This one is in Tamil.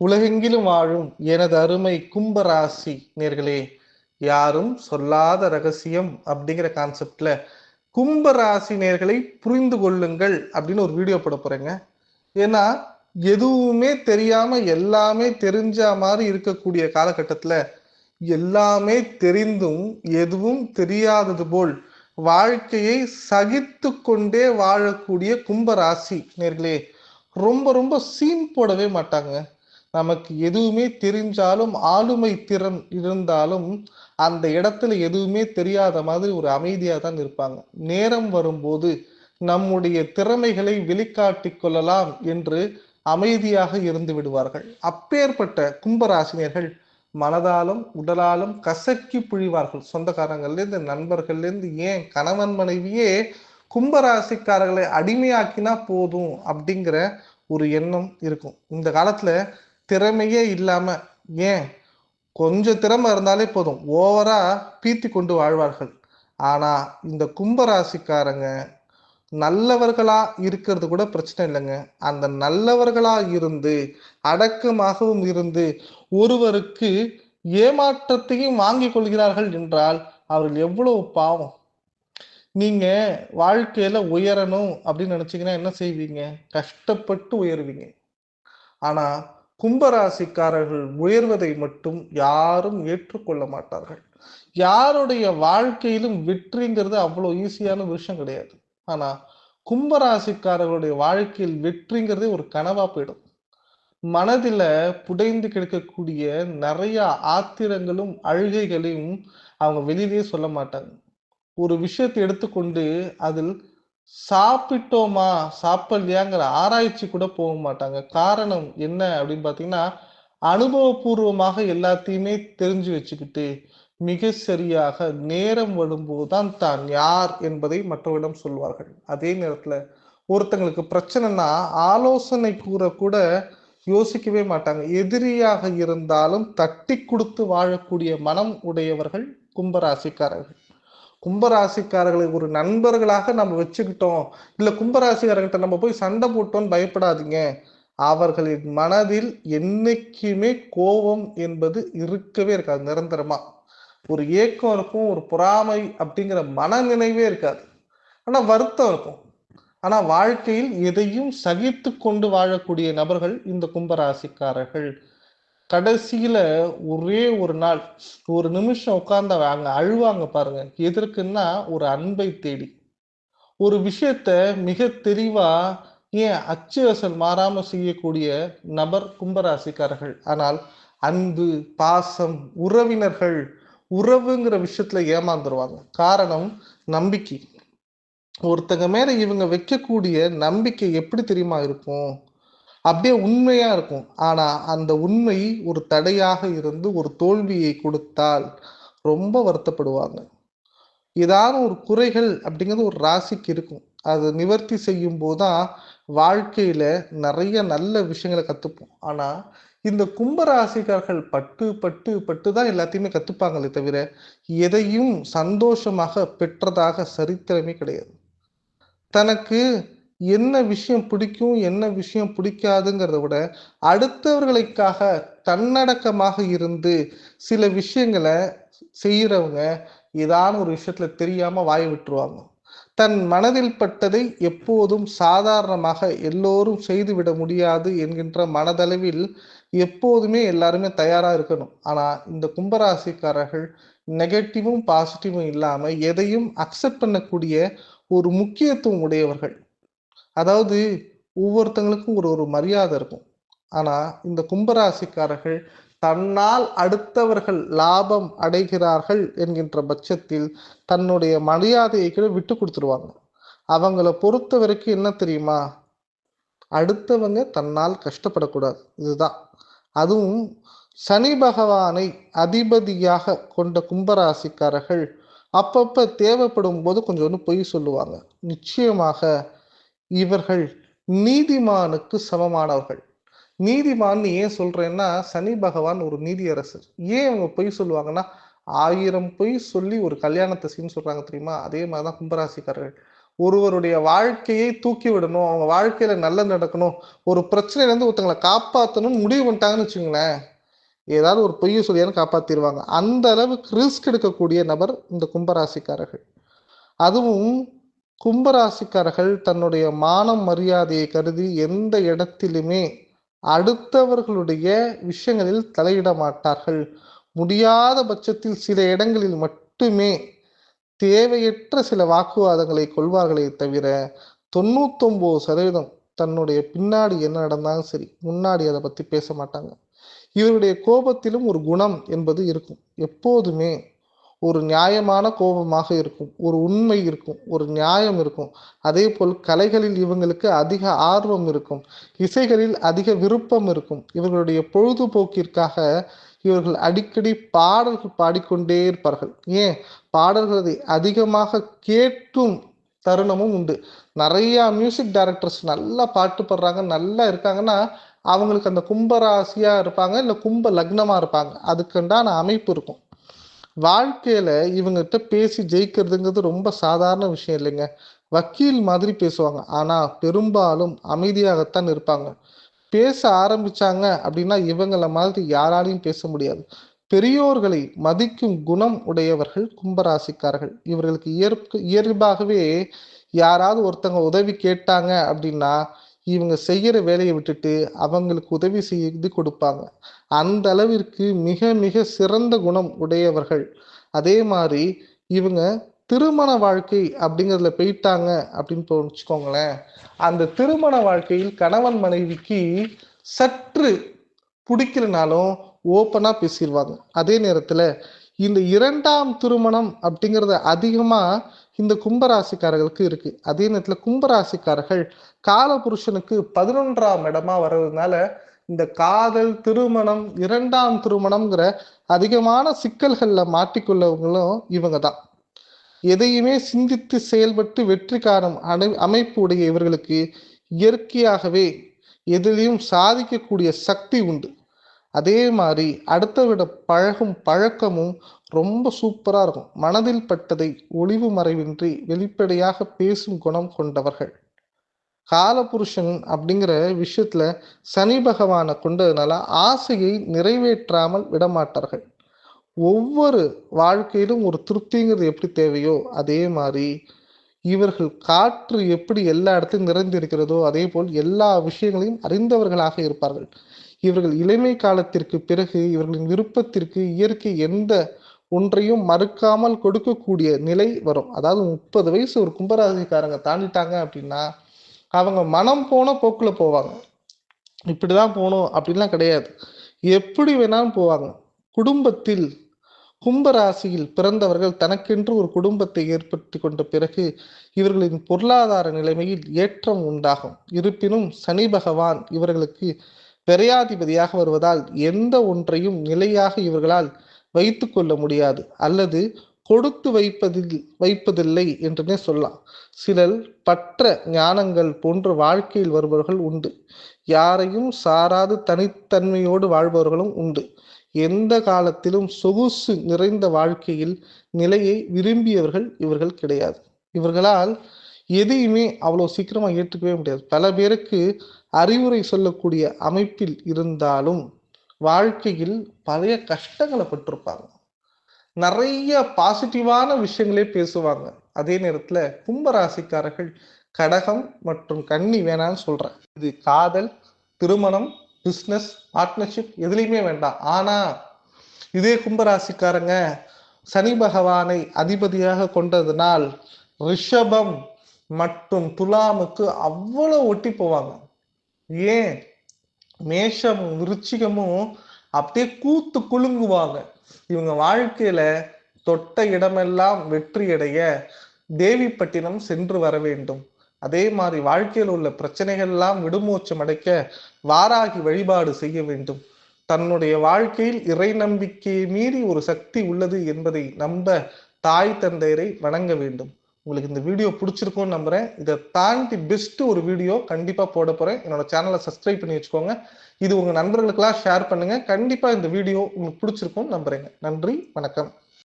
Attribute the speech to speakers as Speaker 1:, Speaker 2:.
Speaker 1: உலகெங்கிலும் வாழும் எனது அருமை கும்பராசி நேர்களே யாரும் சொல்லாத ரகசியம் அப்படிங்கிற கான்செப்ட்ல கும்பராசி நேர்களை புரிந்து கொள்ளுங்கள் அப்படின்னு ஒரு வீடியோ போட போறேங்க. ஏன்னா எதுவுமே தெரியாம எல்லாமே தெரிஞ்ச மாதிரி இருக்கக்கூடிய காலகட்டத்துல எல்லாமே தெரிந்தும் எதுவும் தெரியாதது போல் வாழ்க்கையை சகித்து கொண்டே வாழக்கூடிய கும்பராசி நேர்களே ரொம்ப ரொம்ப சீன் போடவே மாட்டாங்க. நமக்கு எதுவுமே தெரிஞ்சாலும் ஆளுமை திறன் இருந்தாலும் அந்த இடத்துல எதுவுமே தெரியாத மாதிரி ஒரு அமைதியாக தான் இருப்பாங்க. நேரம் வரும்போது நம்முடைய திறமைகளை வெளிக்காட்டி கொள்ளலாம் என்று அமைதியாக இருந்து விடுவார்கள். அப்பேற்பட்ட கும்பராசினியர்கள் மனதாலும் உடலாலும் கசக்கி புழிவார்கள். சொந்தக்காரங்கள்லேருந்து நண்பர்கள்லேருந்து ஏன் கணவன் மனைவியே கும்பராசிக்காரர்களை அடிமையாக்கினா போதும்? அப்படிங்கிற ஒரு எண்ணம் இருக்கும். இந்த காலத்துல திறமையே இல்லாம ஏன்? கொஞ்சம் திறமை இருந்தாலே போதும். ஓவரா பீத்தி கொண்டு வாழ்வார்கள். ஆனா இந்த கும்பராசிக்காரங்க நல்லவர்களா இருக்கிறது கூட பிரச்சனை இல்லைங்க. அந்த நல்லவர்களா இருந்து அடக்கமாகவும் இருந்து ஒருவருக்கு ஏமாற்றத்தையும் வாங்கிக் கொள்கிறார்கள் என்றால் அவர்கள் எவ்வளவு பாவம்? நீங்க வாழ்க்கையில உயரணும் அப்படின்னு நினைச்சீங்கன்னா என்ன செய்வீங்க? கஷ்டப்பட்டு உயர்வீங்க. ஆனா கும்பராசிக்காரர்கள் உயர்வதை மட்டும் யாரும் ஏற்றுக்கொள்ள மாட்டார்கள். யாருடைய வாழ்க்கையிலும் வெற்றிங்கிறது அவ்வளோ ஈஸியான விஷயம் கிடையாது. ஆனா கும்பராசிக்காரர்களுடைய வாழ்க்கையில் வெற்றிங்கிறதே ஒரு கனவா போயிடும். மனதில புடைந்து கிடக்கக்கூடிய நிறைய ஆத்திரங்களும் அழுகைகளையும் அவங்க வெளியிலேயே சொல்ல மாட்டாங்க. ஒரு விஷயத்தை எடுத்துக்கொண்டு அதில் சாப்பிட்டோமா? சாப்பிடலையாங்கிற ஆராய்ச்சி கூட போக மாட்டாங்க. காரணம் என்ன அப்படின்னு பாத்தீங்கன்னா அனுபவபூர்வமாக எல்லாத்தையுமே தெரிஞ்சு வச்சுக்கிட்டு மிக சரியாக நேரம் வரும்போதுதான் தான் யார் என்பதை மற்றவரிடம் சொல்வார்கள். அதே நேரத்துல ஒருத்தங்களுக்கு பிரச்சனைனா ஆலோசனை கூற கூட யோசிக்கவே மாட்டாங்க. எதிரியாக இருந்தாலும் தட்டி கொடுத்து வாழக்கூடிய மனம் உடையவர்கள் கும்பராசிக்காரர்கள். கும்பராசிக்காரர்களை ஒரு நண்பர்களாக நம்ம வச்சுக்கிட்டோம். இல்ல கும்பராசிக்காரர்கிட்ட நம்ம போய் சண்டை போட்டோம்னு பயப்படாதீங்க. அவர்களின் மனதில் என்னைக்குமே கோபம் என்பது இருக்கவே இருக்காது நிரந்தரமா. ஒரு ஏக்கம் இருக்கும் ஒரு பொறாமை அப்படிங்கிற மனநினைவே இருக்காது. ஆனா வருத்தம் இருக்கும். ஆனா வாழ்க்கையில் எதையும் சகித்து கொண்டு வாழக்கூடிய நபர்கள் இந்த கும்பராசிக்காரர்கள். கடைசியில ஒரே ஒரு நாள் ஒரு நிமிஷம் உட்கார்ந்த அங்க அழுவாங்க பாருங்க. எதற்குன்னா ஒரு அன்பை தேடி. ஒரு விஷயத்த மிக தெளிவா ஏன் அச்சு அசல் மாறாம செய்யக்கூடிய நபர் கும்பராசிக்காரர்கள். ஆனால் அன்பு பாசம் உறவினர்கள் உறவுங்கிற விஷயத்துல ஏமாந்துருவாங்க. காரணம் நம்பிக்கை. ஒருத்தங்க மேல இவங்க வைக்கக்கூடிய நம்பிக்கை எப்படி தெரியுமா இருக்கும்? அப்படியே உண்மையா இருக்கும். ஆனா அந்த உண்மை ஒரு தடையாக இருந்து ஒரு தோல்வியை கொடுத்தால் ரொம்ப வருத்தப்படுவாங்க. ஏதாவது ஒரு குறைகள் அப்படிங்கிறது ஒரு ராசிக்கு இருக்கும். அதை நிவர்த்தி செய்யும் போதுதான் வாழ்க்கையில நிறைய நல்ல விஷயங்களை கத்துப்போம். ஆனா இந்த கும்பராசிக்காரர்கள் பட்டு பட்டு பட்டு தான் எல்லாத்தையுமே கத்துப்பாங்களே தவிர எதையும் சந்தோஷமாக பெற்றதாக சரித்திரமே கிடையாது. தனக்கு என்ன விஷயம் பிடிக்கும் என்ன விஷயம் பிடிக்காதுங்கிறத விட அடுத்தவர்களுக்காக தன்னடக்கமாக இருந்து சில விஷயங்களை செய்யறவங்க ஏதான ஒரு விஷயத்துல தெரியாம வாய் விட்டுருவாங்க. தன் மனதில் பட்டதை எப்போதும் சாதாரணமாக எல்லோரும் செய்துவிட முடியாது என்கின்ற மனதளவில் எப்போதுமே எல்லாருமே தயாரா இருக்கணும். ஆனா இந்த கும்பராசிக்காரர்கள் நெகட்டிவும் பாசிட்டிவும் இல்லாம எதையும் அக்செப்ட் பண்ணக்கூடிய ஒரு முக்கியத்துவம் உடையவர்கள். அதாவது ஒவ்வொருத்தங்களுக்கும் ஒரு ஒரு மரியாதை இருக்கும். ஆனால் இந்த கும்பராசிக்காரர்கள் தன்னால் அடுத்தவர்கள் லாபம் அடைகிறார்கள் என்கின்ற பட்சத்தில் தன்னுடைய மரியாதையை கூட விட்டு கொடுத்துருவாங்க. அவங்கள பொறுத்த வரைக்கும் என்ன தெரியுமா? அடுத்தவங்க தன்னால் கஷ்டப்படக்கூடாது. இதுதான். அதுவும் சனி பகவானை அதிபதியாக கொண்ட கும்பராசிக்காரர்கள் அப்பப்போ தேவைப்படும் போது கொஞ்சம் ஒன்று பொய் சொல்லுவாங்க. நிச்சயமாக இவர்கள் நீதிமானுக்கு சமமானவர்கள். நீதிமான் ஏன் சொல்றேன்னா சனி பகவான் ஒரு நீதியரசர். ஏன் அவங்க பொய் சொல்லுவாங்கன்னா ஆயிரம் பொய் சொல்லி ஒரு கல்யாணத்தை சீன் சொல்றாங்க தெரியுமா? அதே மாதிரிதான் கும்பராசிக்காரர்கள். ஒருவருடைய வாழ்க்கையை தூக்கி விடணும் அவங்க வாழ்க்கையில நல்லது நடக்கணும் ஒரு பிரச்சனையில இருந்து ஒருத்தங்களை காப்பாற்றணும்னு முடிவு பண்ணிட்டாங்கன்னு வச்சுங்களேன் ஏதாவது ஒரு பொய்யை சொல்லியான்னு காப்பாத்திடுவாங்க. அந்த அளவுக்கு ரிஸ்க் எடுக்கக்கூடிய நபர் இந்த கும்பராசிக்காரர்கள். அதுவும் கும்பராசிக்காரர்கள் தன்னுடைய மானம் மரியாதையை கருதி எந்த இடத்திலுமே அடுத்தவர்களுடைய விஷயங்களில் தலையிட மாட்டார்கள். முடியாத பட்சத்தில் சில இடங்களில் மட்டுமே தேவையற்ற சில வாக்குவாதங்களை கொள்வார்களே தவிர தொண்ணூத்தொன்பது சதவீதம் தன்னுடைய பின்னாடி என்ன நடந்தாலும் சரி முன்னாடி அதை பத்தி பேச மாட்டாங்க. இவருடைய கோபத்திலும் ஒரு குணம் என்பது இருக்கும். எப்போதுமே ஒரு நியாயமான கோபமாக இருக்கும் ஒரு உண்மை இருக்கும் ஒரு நியாயம் இருக்கும். அதே போல் கலைகளில் இவங்களுக்கு அதிக ஆர்வம் இருக்கும் இசைகளில் அதிக விருப்பம் இருக்கும். இவர்களுடைய பொழுதுபோக்கிற்காக இவர்கள் அடிக்கடி பாடல்கள் பாடிக்கொண்டே இருப்பார்கள். ஏன்? பாடல்களை அதிகமாக கேட்கும் தருணமும் உண்டு. நிறைய மியூசிக் டைரக்டர்ஸ் நல்லா பாட்டு பாடுறாங்க நல்லா இருக்காங்கன்னா அவங்களுக்கு அந்த கும்பராசியா இருப்பாங்க இல்லை கும்ப லக்னமா இருப்பாங்க. அதுக்குண்டான அமைப்பு இருக்கும். வாழ்க்கையில இவங்ககிட்ட பேசி ஜெயிக்கிறதுங்கிறது ரொம்ப சாதாரண விஷயம் இல்லைங்க. வக்கீல் மாதிரி பேசுவாங்க. ஆனா பெரும்பாலும் அமைதியாகத்தான் இருப்பாங்க. பேச ஆரம்பிச்சாங்க அப்படின்னா இவங்கள மாதிரி யாராலையும் பேச முடியாது. பெரியோர்களை மதிக்கும் குணம் உடையவர்கள் கும்பராசிக்காரர்கள். இவர்களுக்கு இயற்கை இயல்பாகவே யாராவது ஒருத்தங்க உதவி கேட்டாங்க அப்படின்னா இவங்க செய்கிற வேலையை விட்டுட்டு அவங்களுக்கு உதவி செய்து கொடுப்பாங்க. அந்த அளவிற்கு மிக மிக சிறந்த குணம் உடையவர்கள். அதே மாதிரி இவங்க திருமண வாழ்க்கை அப்படிங்கிறதுல போயிட்டாங்க அப்படின்னு வச்சுக்கோங்களேன். அந்த திருமண வாழ்க்கையில் கணவன் மனைவிக்கு சற்று பிடிக்கலனாலும் ஓப்பனாக பேசிடுவாங்க அதே நேரத்தில் இந்த இரண்டாம் திருமணம் அப்படிங்கிறத அதிகமா இந்த கும்பராசிக்காரர்களுக்கு இருக்கு. அதே நேரத்துல கும்பராசிக்காரர்கள் காலபுருஷனுக்கு பதினொன்றாம் இடமா வர்றதுனால இந்த காதல் திருமணம் இரண்டாம் திருமணம்ங்கிற அதிகமான சிக்கல்கள்ல மாட்டிக்கொள்ளவங்களும் இவங்க தான் எதையுமே சிந்தித்து செயல்பட்டு வெற்றி காணும் அனை அமைப்பு உடைய இவர்களுக்கு இயற்கையாகவே எதிலையும் சாதிக்கக்கூடிய சக்தி உண்டு. அதே மாதிரி அடுத்த விட பழகும் பழக்கமும் ரொம்ப சூப்பராக இருக்கும். மனதில் பட்டதை ஒளிவு மறைவின்றி வெளிப்படையாக பேசும் குணம் கொண்டவர்கள். காலபுருஷன் அப்படிங்கிற விஷயத்துல சனி பகவானை கொண்டதுனால ஆசையை நிறைவேற்றாமல் விடமாட்டார்கள். ஒவ்வொரு வாழ்க்கையிலும் ஒரு திருப்திங்கிறது எப்படி தேவையோ அதே மாதிரி இவர்கள் காற்று எப்படி எல்லா இடத்திலும் நிறைந்திருக்கிறதோ அதே போல் எல்லா விஷயங்களையும் அறிந்தவர்களாக இருப்பார்கள். இவர்கள் இளமை காலத்திற்கு பிறகு இவர்களின் விருப்பத்திற்கு இயற்கை எந்த ஒன்றையும் மறுக்காமல் கொடுக்கக்கூடிய நிலை வரும். அதாவது முப்பது வயசு ஒரு கும்பராசிக்காரங்க தாண்டிட்டாங்க அப்படின்னா அவங்க மனம் போன போக்குல போவாங்க. இப்படிதான் போகணும் அப்படின்லாம் கிடையாது. எப்படி வேணாலும் போவாங்க. குடும்பத்தில் கும்பராசியில் பிறந்தவர்கள் தனக்கென்று ஒரு குடும்பத்தை ஏற்படுத்தி கொண்ட பிறகு இவர்களின் பொருளாதார நிலைமையில் ஏற்றம் உண்டாகும். இருப்பினும் சனி பகவான் இவர்களுக்கு பெரியாதிபதியாக வருவதால் எந்த ஒன்றையும் நிலையாக இவர்களால் வைத்து கொள்ள முடியாது. அல்லது கொடுத்து வைப்பதில் வைப்பதில்லை என்றுமே சொல்லலாம். சிலர் பற்ற ஞானங்கள் போன்ற வாழ்க்கையில் வருபவர்கள் உண்டு. யாரையும் சாராது தனித்தன்மையோடு வாழ்பவர்களும் உண்டு. எந்த காலத்திலும் சொகுசு நிறைந்த வாழ்க்கையில் நிலையை விரும்பியவர்கள் இவர்கள் கிடையாது. இவர்களால் எதையுமே அவ்வளோ சீக்கிரமாக ஏற்றுக்கவே முடியாது. பல பேருக்கு அறிவுரை சொல்லக்கூடிய அமைப்பில் இருந்தாலும் வாழ்க்கையில் பழைய கஷ்டங்களை பட்டிருப்பாங்க நிறைய பாசிட்டிவான விஷயங்களே பேசுவாங்க. அதே நேரத்தில் கும்பராசிக்காரர்கள் கடகம் மற்றும் கன்னி வேணான்னு சொல்கிறேன் இது காதல் திருமணம் பிஸ்னஸ் பார்ட்னர்ஷிப் எதுலேயுமே வேண்டாம். ஆனால் இதே கும்பராசிக்காரங்க சனி பகவானை அதிபதியாக கொண்டதுனால் ரிஷபம் மற்றும் துலாமுக்கு அவ்வளோ ஒட்டி போவாங்க. ஏன்? மேஷமும் விருச்சிகமும் அப்படியே கூத்து குலுங்குவாங்க. இவங்க வாழ்க்கையில தொட்ட இடமெல்லாம் வெற்றியடைய தேவிப்பட்டினம் சென்று வர வேண்டும். அதே மாதிரி வாழ்க்கையில் உள்ள பிரச்சனைகள்லாம் விடுமூச்சம் அடைக்க வாராகி வழிபாடு செய்ய வேண்டும். தன்னுடைய வாழ்க்கையில் இறை நம்பிக்கையை மீறி ஒரு சக்தி உள்ளது என்பதை நம்ப தாய் தந்தையரை வணங்க வேண்டும். உங்களுக்கு இந்த வீடியோ பிடிச்சிருக்கும்னு நம்புறேன். இதை தாண்டி பெஸ்ட் ஒரு வீடியோ கண்டிப்பா போட போறேன். என்னோட சேனலை சப்ஸ்கிரைப் பண்ணி வச்சுக்கோங்க. இது உங்க நண்பர்களுக்கெல்லாம் ஷேர் பண்ணுங்க. கண்டிப்பா இந்த வீடியோ உங்களுக்கு பிடிச்சிருக்கும்னு நம்புறேங்க. நன்றி வணக்கம்.